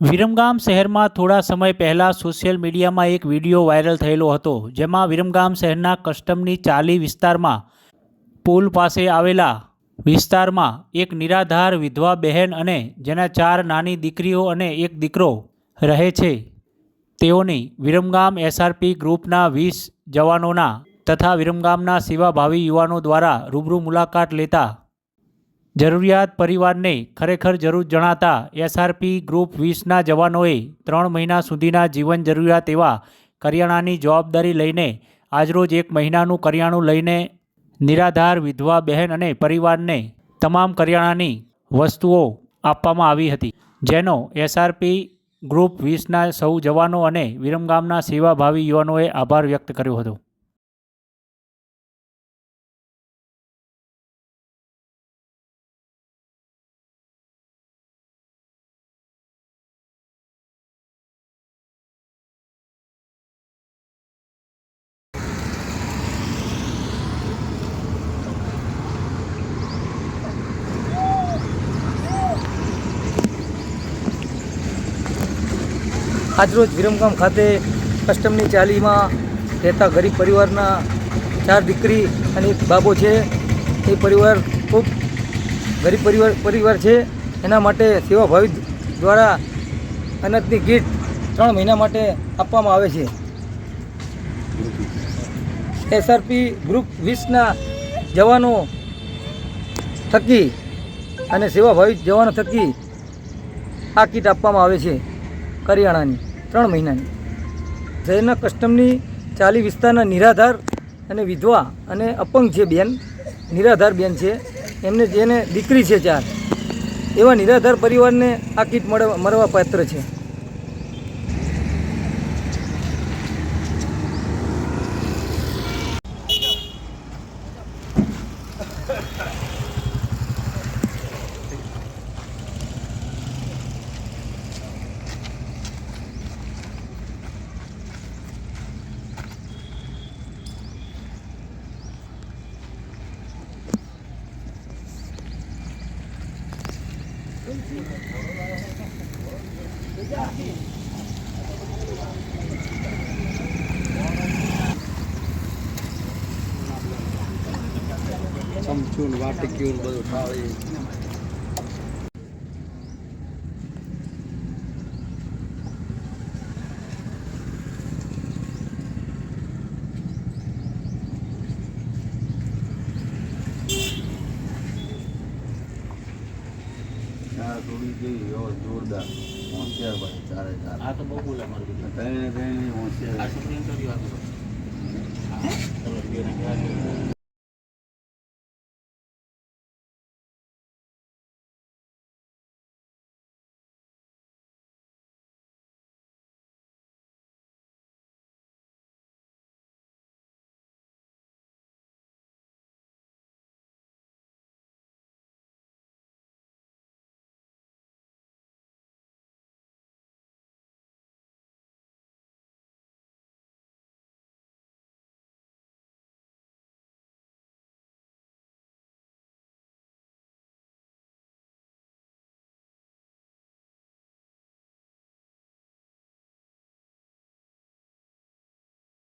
વિરમગામ શહેરમાં થોડા સમય પહેલાં સોશિયલ મીડિયામાં એક વીડિયો વાયરલ થયેલો હતો, જેમાં વિરમગામ શહેરના કસ્ટમની ચાલી વિસ્તારમાં પુલ પાસે આવેલા વિસ્તારમાં એક નિરાધાર વિધવા બહેન અને જેના ચાર નાની દીકરીઓ અને એક દીકરો રહે છે. તેઓની વિરમગામ એસઆરપી ગ્રુપના વીસ જવાનોના તથા વિરમગામના સેવાભાવી યુવાનો દ્વારા રૂબરૂ મુલાકાત લેતા જરૂરિયાત પરિવારને ખરેખર જરૂર જણાતા એસઆરપી ગ્રુપ વીસના જવાનોએ ત્રણ મહિના સુધીના જીવન જરૂરિયાત એવા કરિયાણાની જવાબદારી લઈને આજરોજ એક મહિનાનું કરિયાણું લઈને નિરાધાર વિધવા બહેન અને પરિવારને તમામ કરિયાણાની વસ્તુઓ આપવામાં આવી હતી. જેનો એસઆરપી ગ્રુપ વીસના સૌ જવાનો અને વિરમગામના સેવાભાવી યુવાનોએ આભાર વ્યક્ત કર્યો હતો. આજરોજ વિરમગામ ખાતે કસ્ટમની ચાલીમાં રહેતા ગરીબ પરિવારના ચાર દીકરી અને એક બાબો છે. એ પરિવાર ખૂબ ગરીબ પરિવાર પરિવાર છે. એના માટે સેવાભાવી દ્વારા અનાજની કીટ ત્રણ મહિના માટે આપવામાં આવે છે. એસઆરપી ગ્રુપ વીસના જવાનો થકી અને સેવાભાવી જવાનો થકી આ કીટ આપવામાં આવે છે. કરિયાણાની. ત્રણ મહિનાની. શહેરના કસ્ટમની ચાલી વિસ્તારના નિરાધાર અને વિધવા અને અપંગ છે બેન, નિરાધાર બેન છે, એમને જેને દીકરી છે ચાર, એવા નિરાધાર પરિવારને આ કીટ મળવા મળવા પાત્ર છે. ચમચું ને વાટક્યું ને બધું થાળી ચાર તોડી ગઈ એવો જોરદાર. હોશિયાર ભાઈ ચારે ચાર. આ તો બહુ બોલે મારું ત્રણે ત્રણે હોશિયાર. આ